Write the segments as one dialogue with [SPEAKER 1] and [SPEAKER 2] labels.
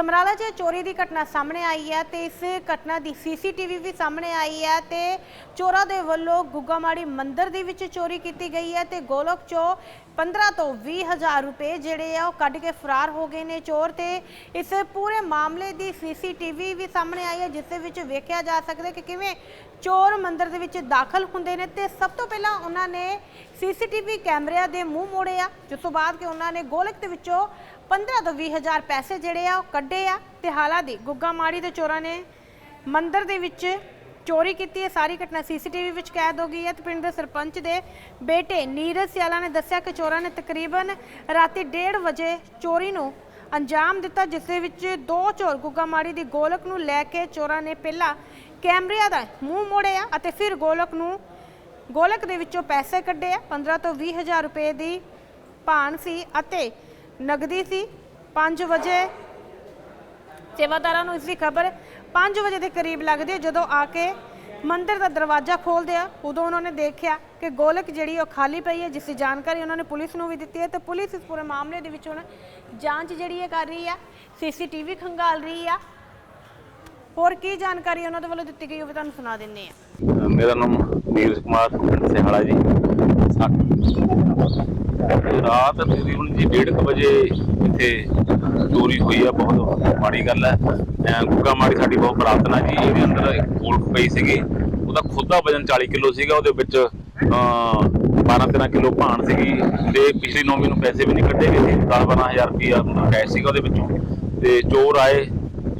[SPEAKER 1] ਸਮਰਾਲਾ 'ਚ ਚੋਰੀ ਦੀ ਘਟਨਾ ਸਾਹਮਣੇ ਆਈ ਹੈ ਤੇ ਇਸ ਘਟਨਾ ਦੀ ਸੀਸੀਟੀਵੀ ਵੀ ਸਾਹਮਣੇ ਆਈ ਹੈ ਤੇ ਚੋਰਾਂ ਦੇ ਵੱਲੋਂ ਗੁੱਗਾਮਾੜੀ ਮੰਦਿਰ ਦੇ ਵਿੱਚ ਚੋਰੀ ਕੀਤੀ ਗਈ ਹੈ ਤੇ ਗੋਲਕ ਚੋਂ 15 ਤੋਂ 20 ਹਜ਼ਾਰ ਰੁਪਏ ਜਿਹੜੇ ਆ ਉਹ ਕੱਢ ਕੇ ਫਰਾਰ ਹੋ ਗਏ ਨੇ ਚੋਰ ਤੇ ਇਸ ਪੂਰੇ ਮਾਮਲੇ ਦੀ ਸੀਸੀਟੀਵੀ ਵੀ ਸਾਹਮਣੇ ਆਈ ਹੈ, ਜਿਸ ਦੇ ਵਿੱਚ ਵੇਖਿਆ ਜਾ ਸਕਦਾ ਕਿ ਕਿਵੇਂ ਚੋਰ ਮੰਦਿਰ ਦੇ ਵਿੱਚ ਦਾਖਲ ਹੁੰਦੇ ਨੇ ਤੇ ਸਭ ਤੋਂ ਪਹਿਲਾਂ ਉਹਨਾਂ ਨੇ ਸੀਸੀਟੀਵੀ ਕੈਮਰਿਆਂ ਦੇ ਮੂੰਹ ਮੋੜੇ ਆ, ਜਿਸ ਤੋਂ ਬਾਅਦ ਕਿ ਉਹਨਾਂ ਨੇ ਗੋਲਕ ਦੇ ਵਿੱਚੋਂ 15 ਤੋਂ 20 ਹਜ਼ਾਰ ਪੈਸੇ ਜਿਹੜੇ ਆ ਉਹ ਕੱਢੇ ਆ ਤੇ ਦੀ ਗੁੱਗਾ ਮਾੜੀ ਦੇ ਚੋਰਾਂ ਨੇ ਮੰਦਰ ਦੇ ਵਿੱਚ ਚੋਰੀ ਕੀਤੀ ਹੈ। ਸਾਰੀ ਘਟਨਾ ਸੀਸੀਟੀਵੀ ਵਿੱਚ ਕੈਦ ਹੋ ਗਈ ਹੈ ਤੇ ਪਿੰਡ ਦੇ ਸਰਪੰਚ ਦੇ ਬੇਟੇ ਨੀਰਜ ਸਿਆਲਾ ਨੇ ਦੱਸਿਆ ਕਿ ਚੋਰਾਂ ਨੇ ਤਕਰੀਬਨ ਰਾਤੀ 1:30 ਵਜੇ ਚੋਰੀ ਨੂੰ ਅੰਜਾਮ ਦਿੱਤਾ, ਜਿਸ ਦੇ ਵਿੱਚ ਦੋ ਚੋਰ ਗੁੱਗਾ ਮਾੜੀ ਦੀ ਗੋਲਕ ਨੂੰ ਲੈ ਕੇ ਚੋਰਾਂ ਨੇ ਪਹਿਲਾਂ ਕੈਮਰਿਆਂ ਦਾ ਮੂੰਹ ਮੋੜਿਆ ਅਤੇ ਫਿਰ ਗੋਲਕ ਨੂੰ ਗੋਲਕ ਦੇ ਵਿੱਚੋਂ ਪੈਸੇ ਕੱਢੇ ਆ। 15 ਤੋਂ 20 ਹਜ਼ਾਰ ਰੁਪਏ ਦੀ ਭਾਨ ਸੀ ਅਤੇ ਨਗਦੀ ਸੀ? 5 ਵਜੇ? ਸੇਵਾਦਾਰਾਂ ਨੂੰ ਇਸ ਦੀ ਖਬਰ 5 ਵਜੇ ਦੇ ਕਰੀਬ ਲੱਗਦੀ ਹੈ, ਜਦੋਂ ਆ ਕੇ ਮੰਦਿਰ ਦਾ ਦਰਵਾਜ਼ਾ ਖੋਲਦੇ ਆ, ਉਦੋਂ ਉਹਨਾਂ ਨੇ ਦੇਖਿਆ ਕਿ ਗੋਲਕ ਜਿਹੜੀ ਉਹ ਖਾਲੀ ਪਈ ਹੈ, ਜਿਸ ਦੀ ਜਾਣਕਾਰੀ ਉਹਨਾਂ ਨੇ ਪੁਲਿਸ ਨੂੰ ਵੀ ਦਿੱਤੀ ਹੈ। ਤੇ ਪੁਲਿਸ ਇਸ ਪੂਰੇ ਮਾਮਲੇ ਦੇ ਵਿੱਚ ਹੁਣ ਜਾਂਚ ਜਿਹੜੀ ਹੈ ਕਰ ਰਹੀ ਆ, ਸੀਸੀਟੀਵੀ ਖੰਗਾਲ ਰਹੀ ਆ ਹੋਰ ਕੀ ਜਾਣਕਾਰੀ ਉਹਨਾਂ ਦੇ ਵੱਲੋਂ ਦਿੱਤੀ ਗਈ ਹੋਵੇ ਤੁਹਾਨੂੰ ਸੁਣਾ ਦਿੰਨੇ ਆ
[SPEAKER 2] ਮੇਰਾ ਨਾਮ ਨੀਰਜ ਕੁਮਾਰ ਪਿੰਡ ਸਿਹਾਲਾ ਜੀ। ਸਾ- ਰਾਤ ਤਕਰੀਬਨ ਜੀ 1:30 ਵਜੇ ਇੱਥੇ ਚੋਰੀ ਹੋਈ ਆ, ਬਹੁਤ ਮਾੜੀ ਗੱਲ ਹੈ ਐਂ ਗੁੱਗਾ ਮਾੜੀ ਸਾਡੀ ਬਹੁਤ ਪ੍ਰਾਰਥਨਾ ਜੀ, ਇਹਦੇ ਅੰਦਰ ਇੱਕ ਗੋਲਕ ਪਈ ਸੀਗੀ। ਉਹਦਾ ਖੁਦ ਦਾ ਵਜ਼ਨ 40 ਕਿਲੋ ਸੀਗਾ, ਉਹਦੇ ਵਿੱਚ 12-13 ਕਿਲੋ ਭਾਣ ਸੀਗੀ। ਤੇ ਪਿਛਲੀ ਨੌਵੀਂ ਨੂੰ ਪੈਸੇ ਵੀ ਨਹੀਂ ਕੱਢੇ ਗਏ ਸੀ 10-12000 ਰੁਪਇਆ ਕੈਸ਼ ਸੀਗਾ ਉਹਦੇ ਵਿੱਚੋਂ। ਤੇ ਚੋਰ ਆਏ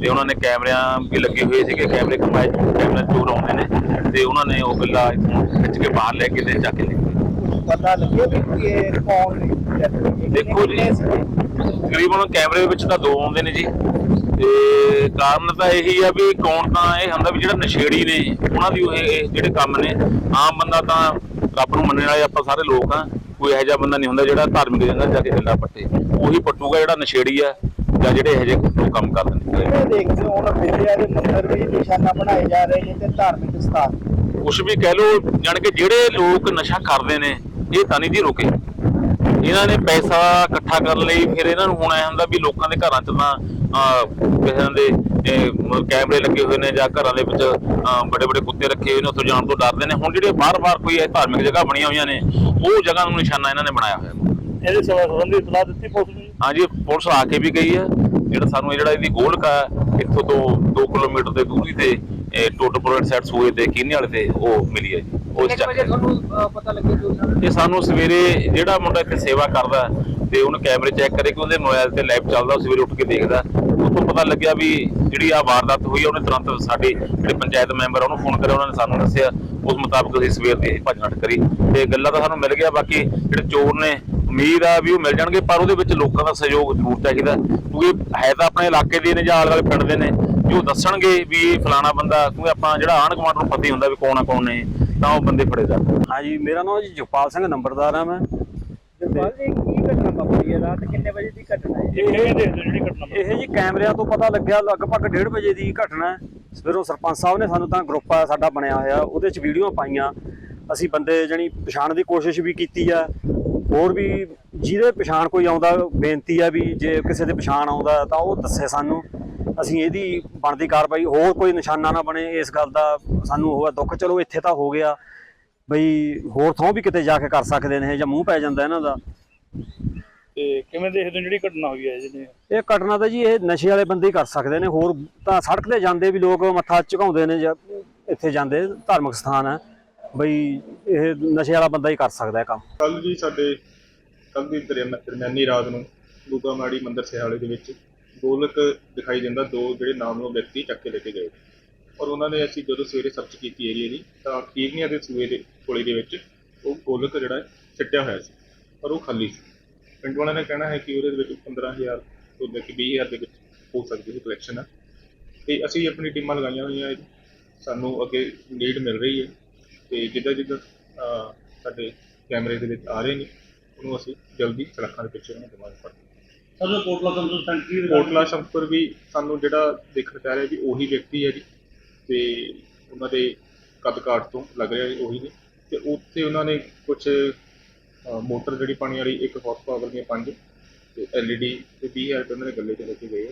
[SPEAKER 2] ਤੇ ਉਹਨਾਂ ਨੇ ਕੈਮਰਿਆਂ ਵੀ ਲੱਗੇ ਹੋਏ ਸੀਗੇ ਕੈਮਰੇ ਕਮਾਏ ਕੈਮਰੇ ਚੋਰ ਆਉਂਦੇ ਨੇ ਤੇ ਉਹਨਾਂ ਨੇ ਉਹ ਗੱਲਾ ਇੱਥੋਂ ਖਿੱਚ ਕੇ ਬਾਹਰ ਲੈ ਕੇ ਤੇ ਜਾ ਕੇ ਲੈ ਗਏ
[SPEAKER 3] ਪਤਾ ਲੱਗਿਆ ਵੀ ਇਹ ਕੌਣ ਨੇ?
[SPEAKER 2] ਦੇਖੋ ਜੀ ਤਕਰੀਬਨ ਕੈਮਰੇ ਵਿੱਚ ਤਾਂ ਦੋ ਆਉਂਦੇ ਨੇ ਜੀ। ਤੇ ਕਾਰਨ ਤਾਂ ਇਹੀ ਆ ਵੀ ਕੌਣ ਤਾਂ ਇਹ ਹੁੰਦਾ ਵੀ ਜਿਹੜਾ ਨਸ਼ੇੜੀ ਨੇ ਉਹਨਾਂ ਦੀ ਉਹ ਇਹ ਜਿਹੜੇ ਕੰਮ ਨੇ। ਆਮ ਬੰਦਾ ਤਾਂ ਰੱਬ ਨੂੰ ਮੰਨਣ ਵਾਲੇ ਆਪਾਂ ਸਾਰੇ ਲੋਕ ਆ ਕੋਈ ਇਹੋ ਜਿਹਾ ਬੰਦਾ ਨਹੀਂ ਹੁੰਦਾ ਜਿਹੜਾ ਧਾਰਮਿਕ ਜਗ੍ਹਾ ਜਾ ਕੇ ਗੱਲਾਂ ਪੱਟੇ। ਉਹੀ ਪੱਟੂਗਾ ਜਿਹੜਾ ਨਸ਼ੇੜੀ ਆ ਜਾਂ ਜਿਹੜੇ ਇਹੋ ਜਿਹੇ ਕੰਮ ਕਰਦੇ ਨੇ।
[SPEAKER 3] ਇਹ ਦੇਖਦੇ ਹੋ ਹੁਣ ਵਿਦਿਆ ਦੇ ਮੰਦਰ ਵੀ ਨਿਸ਼ਾਨਾ ਬਣਾਏ ਜਾ ਰਹੇ ਨੇ ਤੇ ਧਾਰਮਿਕ ਸਥਾਨ।
[SPEAKER 2] ਕੁਛ ਵੀ ਕਹਿ ਲੋ ਜਾਣ ਕੇ ਜਿਹੜੇ ਲੋਕ ਨਸ਼ਾ ਕਰਦੇ ਨੇ ਇਹ ਤਾਂ ਨਹੀਂ ਜੀ ਰੁਕੇ। ਇਹਨਾਂ ਨੇ ਪੈਸਾ ਇਕੱਠਾ ਕਰਨ ਲਈ ਫਿਰ ਇਹਨਾਂ ਨੂੰ ਹੁਣ ਐ ਹੁੰਦਾ ਵੀ ਲੋਕਾਂ ਦੇ ਘਰਾਂ 'ਚ ਤਾਂ ਕਿਸੇ ਦੇ ਕੈਮਰੇ ਲੱਗੇ ਹੋਏ ਨੇ ਜਾਂ ਘਰਾਂ ਦੇ ਵਿੱਚ ਵੱਡੇ ਵੱਡੇ ਕੁੱਤੇ ਰੱਖੇ ਹੋਏ ਨੇ ਉੱਥੋਂ ਜਾਣ ਤੋਂ ਡਰਦੇ ਨੇ। ਹੁਣ ਜਿਹੜੇ ਬਾਰ-ਬਾਰ ਕੋਈ ਇਹ ਧਾਰਮਿਕ ਜਗ੍ਹਾ ਬਣੀਆਂ ਹੋਈਆਂ ਨੇ ਉਹ ਜਗ੍ਹਾ ਨੂੰ ਨਿਸ਼ਾਨਾ ਇਹਨਾਂ ਨੇ ਬਣਾਇਆ ਹੋਇਆ।
[SPEAKER 3] ਇਹਦੇ ਸੰਬੰਧੀ ਇਤਲਾਹ ਦਿੱਤੀ ਪੁਲਿਸ ਨੂੰ
[SPEAKER 2] ਹਾਂਜੀ ਪੁਲਿਸ ਆ ਕੇ ਵੀ ਗਈ ਹੈ। ਜਿਹੜਾ ਸਾਨੂੰ ਇਹ ਜਿਹੜਾ ਇਹਦੀ ਗੋਲਕ ਆ ਇੱਥੋਂ ਤੋਂ 2 ਕਿਲੋਮੀਟਰ ਦੇ ਦੂਰੀ ਤੇ ਪ੍ਰੋਵੈਂਟ ਸਾਈਡ ਸੂਏ ਤੇ ਕੀਨੇ ਵਾਲੇ ਤੇ ਉਹ ਮਿਲੀ ਹੈ ਜੀ। ਉਸ ਚੱਕ ਕੇ।
[SPEAKER 3] ਤੁਹਾਨੂੰ ਪਤਾ ਲੱਗਿਆ ਜੋ
[SPEAKER 2] ਇਹ ਸਾਨੂੰ ਸਵੇਰੇ ਜਿਹੜਾ ਮੁੰਡਾ ਇੱਥੇ ਸੇਵਾ ਕਰਦਾ ਤੇ ਉਹਨੇ ਕੈਮਰੇ ਚੈੱਕ ਕਰੇ ਕਿ ਉਹਦੇ ਮੋਬਾਈਲ ਤੇ ਲਾਈਵ ਚੱਲਦਾ ਸਵੇਰੇ ਉੱਠ ਕੇ ਦੇਖਦਾ। ਉੱਥੋਂ ਪਤਾ ਲੱਗਿਆ ਵੀ ਜਿਹੜੀ ਆ ਵਾਰਦਾਤ ਹੋਈ ਆ, ਉਹਨੇ ਤੁਰੰਤ ਸਾਡੇ ਜਿਹੜੇ ਪੰਚਾਇਤ ਮੈਂਬਰ ਉਹਨੂੰ ਫੋਨ ਕਰਿਆ ਉਹਨਾਂ ਨੇ ਸਾਨੂੰ ਦੱਸਿਆ ਉਸ ਮੁਤਾਬਕ ਅਸੀਂ ਸਵੇਰ ਦੀ ਭੱਜ ਨੱਠ ਕਰੀ ਤੇ ਗੱਲਾਂ ਤਾਂ ਸਾਨੂੰ ਮਿਲ ਗਿਆ ਬਾਕੀ ਜਿਹੜੇ ਚੋਰ ਨੇ ਉਮੀਦ ਆ ਵੀ ਉਹ ਮਿਲ ਜਾਣਗੇ ਪਰ ਉਹਦੇ ਵਿੱਚ ਲੋਕਾਂ ਦਾ ਸਹਿਯੋਗ ਜ਼ਰੂਰ ਚਾਹੀਦਾ ਕਿਉਂਕਿ ਹੈ ਤਾਂ ਆਪਣੇ ਇਲਾਕੇ ਦੇ ਨੇ ਜਾਂ ਆਲੇ ਦੁਆਲੇ ਪਿੰਡ ਦੇ ਨੇ ਜੋ ਦੱਸਣਗੇ ਵੀ ਇਹ ਫਲਾਣਾ ਬੰਦਾ ਕਿਉਂਕਿ ਆਪਾਂ ਜਿਹੜਾ ਆਂਢ ਗੁਆਂਢ ਨੂੰ ਪਤਾ ਹੀ ਹੁੰਦਾ ਵੀ ਕੌਣ ਆ ਕੌਣ ਨੇ ਤਾਂ ਉਹ ਬੰਦੇ ਫੜੇ ਜਾਂਦੇ
[SPEAKER 4] ਹਾਂਜੀ ਮੇਰਾ ਨਾਮ ਜੀ ਜਗਪਾਲ ਸਿੰਘ ਨੰਬਰਦਾਰ ਆ ਮੈਂ।
[SPEAKER 3] ਜਗਪਾਲ ਜੀ ਕੀ ਘਟਨਾ ਵਾਪਰੀ ਹੈ? ਰਾਤ ਕਿੰਨੇ ਵਜੇ ਦੀ ਘਟਨਾ ਹੈ? ਇਹ ਕਿਵੇਂ ਦੇਖਦੇ ਜਿਹੜੀ ਘਟਨਾ
[SPEAKER 4] ਇਹ ਜੀ ਕੈਮਰਿਆਂ ਤੋਂ ਪਤਾ ਲੱਗਿਆ ਲਗਭਗ 1:30 ਵਜੇ ਦੀ ਘਟਨਾ ਹੈ। ਸਵੇਰੋਂ ਸਰਪੰਚ ਸਾਹਿਬ ਨੇ ਸਾਨੂੰ ਤਾਂ ਗਰੁੱਪ ਆ ਸਾਡਾ ਬਣਿਆ ਹੋਇਆ। ਉਹਦੇ 'ਚ ਵੀਡੀਓ ਪਾਈਆਂ। ਅਸੀਂ ਬੰਦੇ ਜਣੀ ਪਛਾਣ ਦੀ ਕੋਸ਼ਿਸ਼ ਵੀ ਕੀਤੀ ਆ। ਹੋਰ ਵੀ ਜਿਹਦੇ ਪਛਾਣ ਕੋਈ ਆਉਂਦਾ ਬੇਨਤੀ ਆ ਵੀ ਜੇ ਕਿਸੇ ਦੇ ਪਛਾਣ ਆਉਂਦਾ ਤਾਂ ਉਹ ਦੱਸੇ ਸਾਨੂੰ। ਅਸੀਂ ਇਹਦੀ ਬਣਦੀ ਕਾਰਵਾਈ ਹੋਰ ਕੋਈ ਨਿਸ਼ਾਨਾ ਨਾ ਬਣੇ ਇਸ ਗੱਲ ਦਾ। ਸਾਨੂੰ ਹੋਇਆ ਦੁੱਖ ਚਲੋ ਇੱਥੇ ਤਾਂ ਹੋ ਗਿਆ। ਬਈ ਹੋਰ ਥਾਂ ਵੀ ਕਿਤੇ ਜਾ ਕੇ ਕਰ ਸਕਦੇ ਨੇ ਜਾਂ ਮੂੰਹ ਪੈ ਜਾਂਦਾ ਇਹਨਾਂ ਦਾ।
[SPEAKER 3] ਤੇ ਕਿਵੇਂ ਦੇਖਦੇ ਹੋ ਜਿਹੜੀ ਘਟਨਾ ਹੋਈ ਹੈ ਜਿਹਨੇ?
[SPEAKER 4] ਇਹ ਘਟਨਾ ਤਾਂ ਜੀ ਇਹ ਨਸ਼ੇ ਵਾਲੇ ਬੰਦੇ ਹੀ ਕਰ ਸਕਦੇ ਨੇ ਹੋਰ ਤਾਂ ਸੜਕ ਤੇ ਜਾਂਦੇ ਵੀ ਲੋਕ ਮੱਥਾ ਝੁਕਾਉਂਦੇ ਨੇ ਜਾਂ ਇੱਥੇ ਜਾਂਦੇ ਧਾਰਮਿਕ ਸਥਾਨ ਹੈ। ਬਈ ਇਹ ਨਸ਼ੇ ਵਾਲਾ ਬੰਦਾ ਹੀ ਕਰ ਸਕਦਾ ਇਹ ਕੰਮ।
[SPEAKER 5] ਕੱਲ ਜੀ ਸਾਡੇ ਕੱਲ ਦੀ ਦਰਮਿਆ- ਦਰਮਿਆਨੀ ਰਾਤ ਨੂੰ ਗੁੱਗਾਮਾੜੀ ਮੰਦਿਰ ਸਿਹਾਲੇ ਦੇ ਵਿੱਚ ਗੋਲਕ ਦਿਖਾਈ ਦਿੰਦਾ ਦੋ ਜਿਹੜੇ ਨਾਮਲੋ ਵਿਅਕਤੀ ਚੱਕ ਕੇ ਲੈ ਕੇ ਗਏ। ਔਰ ਉਹਨਾਂ ਨੇ ਅਸੀਂ ਜਦੋਂ ਸਵੇਰੇ ਸਰਚ ਕੀਤੀ ਏਰੀਆ ਦੀ ਤਾਂ ਕੀਰਨੀਆਂ ਦੇ ਸੂਏ ਦੇ ਕੋਲੇ ਦੇ ਵਿੱਚ ਉਹ ਗੋਲਕ ਜਿਹੜਾ ਹੈ ਹੋਇਆ ਸੀ ਪਰ ਉਹ ਖਾਲੀ ਸੀ। ਪਿੰਡ ਵਾਲਿਆਂ ਨੇ ਕਹਿਣਾ ਹੈ ਕਿ ਉਹਦੇ ਵਿੱਚ 15000 ਤੋਂ ਲੈ ਕੇ 20000 ਦੇ ਵਿੱਚ ਹੋ ਸਕਦੀ ਹੈ ਕਲੈਕਸ਼ਨ ਹੈ ਤੇ ਅਸੀਂ ਆਪਣੀ ਟੀਮਾਂ ਲਗਾਈਆਂ ਹੋਈਆਂ। ਸਾਨੂੰ ਅੱਗੇ ਲੀਡ ਮਿਲ ਰਹੀ ਹੈ ਤੇ ਜਿੱਦਾਂ ਜਿੱਦਾਂ ਸਾਡੇ ਕੈਮਰੇ ਦੇ ਵਿੱਚ ਆ ਰਹੇ ਨੇ ਉਹਨੂੰ ਅਸੀਂ ਜਲਦੀ ਸੜਕਾਂ ਦੇ ਪਿੱਛੇ ਉਹਨਾਂ ਨੂੰ ਦਿਮਾਗ ਕਰਦੇ
[SPEAKER 3] sir Kotla control centre
[SPEAKER 5] Kotla Shankar ਵੀ ਸਾਨੂੰ ਜਿਹੜਾ ਦੇਖਣ ਚ ਆ ਰਿਹਾ ਵੀ ਉਹੀ ਵਿਅਕਤੀ ਹੈ ਜੀ। ਤੇ ਉਹਨਾਂ ਦੇ ਕੱਦ ਕਾਠ ਤੋਂ ਲੱਗ ਰਿਹਾ ਉਹੀ ਨੇ। ਤੇ ਉੱਥੇ ਉਹਨਾਂ ਨੇ ਕੁਝ ਮੋਟਰ ਜਿਹੜੀ ਪਾਣੀ ਵਾਲੀ ਇੱਕ ਹਾਰਸ ਪਾਵਰ ਦੀਆਂ ਪੰਜ ਤੇ ਐਲਈਡੀ ਤੇ 20000 ਰੁਪਏ ਉਹਨਾਂ ਨੇ ਗੱਲੇ ਚ ਲੈ ਕੇ ਗਏ ਆ।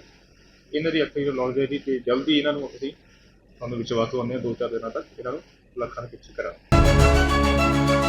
[SPEAKER 5] ਇਹਨਾਂ ਦੀ ਅੱਖੀ ਨੌਲੇਜ ਹੈ ਜੀ ਤੇ ਜਲਦੀ ਇਹਨਾਂ ਨੂੰ ਅਸੀਂ ਤੁਹਾਨੂੰ ਵਿਸ਼ਵਾਸ ਦਵਾਉਂਦੇ ਹਾਂ, ਦੋ ਚਾਰ ਦਿਨਾਂ ਤੱਕ ਇਹਨਾਂ ਨੂੰ ਲੱਖਾਂ ਦੇ ਪਿੱਛੇ ਕਰਾਂਗੇ।